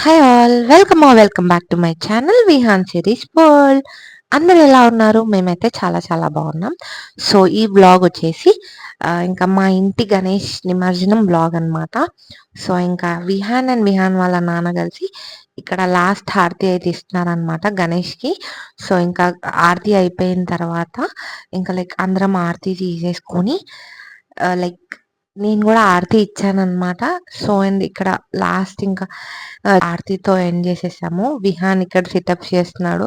Hi all welcome uh welcome back to my channel Vihaan series world అందరు ఎలా ఉన్నారు? మేమైతే చాలా చాలా బాగున్నాం. సో ఈ బ్లాగ్ వచ్చేసి ఇంకా మా ఇంటి గణేష్ నిమజ్జనం బ్లాగ్ అనమాట సో ఇంకా విహాన్ అండ్ విహాన్ వాళ్ళ నాన్న కలిసి ఇక్కడ లాస్ట్ హారతి అయితే ఇస్తున్నారనమాట గణేష్కి. సో ఇంకా ఆరతి అయిపోయిన తర్వాత ఇంకా లైక్ అందరం ఆరతి తీసేసుకొని లైక్ నేను కూడా ఆరతి ఇచ్చానమాట సో అండ్ ఇక్కడ లాస్ట్ ఇంకా ఆరతితో ఎండ్ చేసేసాము. విహాన్ ఇక్కడ సిటప్ చేస్తున్నాడు.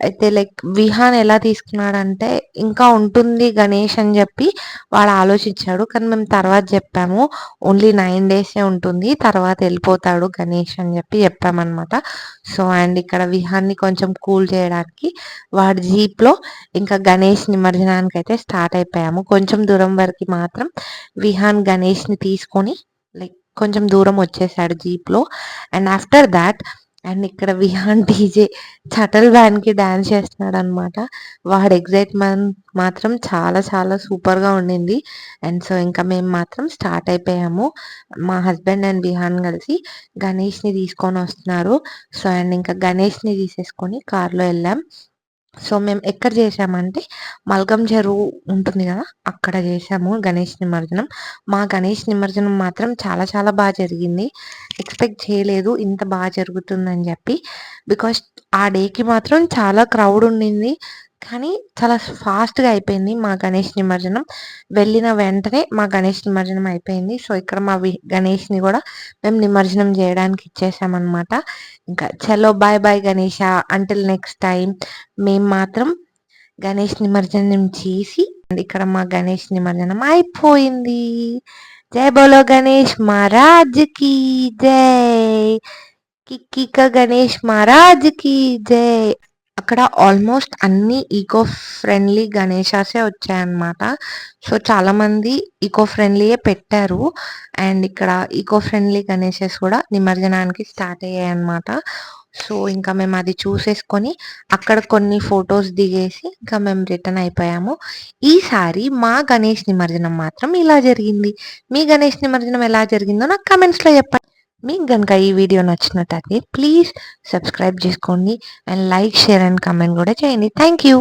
అయితే లైక్ విహాన్ ఎలా తీసుకున్నాడంటే ఇంకా ఉంటుంది గణేష్ అని చెప్పి వాడు ఆలోచించాడు. కానీ మేము తర్వాత చెప్పాము. ఓన్లీ నైన్ డేసే ఉంటుంది. తర్వాత వెళ్ళిపోతాడు గణేష్ అని చెప్పి చెప్పామన్నమాట. సో అండ్ ఇక్కడ విహాన్ని కొంచెం కూల్ చేయడానికి వాడి జీప్లో ఇంకా గణేష్ నిమజ్జనానికి అయితే స్టార్ట్ అయిపోయాము. కొంచెం దూరం వరకు మాత్రం విహాన్ గణేష్ని తీసుకొని లైక్ కొంచెం దూరం వచ్చేసాడు జీప్లో. అండ్ ఆఫ్టర్ దాట్ అండ్ ఇక్కడ విహాన్ డీజే చటల్కి డాన్స్ చేస్తున్నాడు అనమాట వాడు ఎగ్జైట్మెంట్ మాత్రం చాలా చాలా సూపర్గా ఉండింది. అండ్ సో ఇంకా మేము మాత్రం స్టార్ట్ అయిపోయాము. మా హస్బెండ్ అండ్ విహాన్ కలిసి గణేష్ని తీసుకొని వస్తున్నారు. సో అండ్ ఇంకా గణేష్ని తీసేసుకొని కార్లో వెళ్ళాం. సో మేము ఎక్కడ చేసామంటే మల్గం చెరువు ఉంటుంది కదా అక్కడ చేసాము గణేష్ నిమజ్జనం. మా గణేష్ నిమజ్జనం మాత్రం చాలా చాలా బాగా జరిగింది. ఎక్స్పెక్ట్ చేయలేదు ఇంత బాగా జరుగుతుందని చెప్పి బికాస్ ఆ డేకి మాత్రం చాలా క్రౌడ్ ఉండింది. కానీ చాలా ఫాస్ట్గా అయిపోయింది మా గణేష్ నిమజ్జనం. వెళ్ళిన వెంటనే మా గణేష్ నిమజ్జనం అయిపోయింది. సో ఇక్కడ మా గణేష్ని కూడా మేము నిమజ్జనం చేయడానికి ఇచ్చేసామన్నమాట. ఇంకా చలో bye bye Ganesha until next time మేము మాత్రం గణేష్ నిమజ్జనం చేసి ఇక్కడ మా గణేష్ నిమజ్జనం అయిపోయింది. జై బోలో గణేష్ మహారాజ్కి జై. కిక్కిక గణేష్ మహారాజ్కి జై. అక్కడ ఆల్మోస్ట్ అన్ని ఈకో ఫ్రెండ్లీ గణేశాసే వచ్చాయన్నమాట. సో చాలా మంది ఈకో ఫ్రెండ్లీయే పెట్టారు. అండ్ ఇక్కడ ఈకో ఫ్రెండ్లీ గణేషెస్ కూడా నిమజ్జనానికి స్టార్ట్ అయ్యాయి అనమాట సో ఇంకా మేము అది చూసేసుకొని అక్కడ కొన్ని ఫొటోస్ దిగేసి ఇంకా మేము రిటర్న్ అయిపోయాము. ఈసారి మా గణేష్ నిమజ్జనం మాత్రం ఇలా జరిగింది. మీ గణేష్ నిమజ్జనం ఎలా జరిగిందో నాకు కమెంట్స్లో చెప్పండి. మీకు కనుక ఈ వీడియో నచ్చినట్టయితే ప్లీజ్ సబ్స్క్రైబ్ చేసుకోండి. And like share and comment కూడా చేయండి. Thank you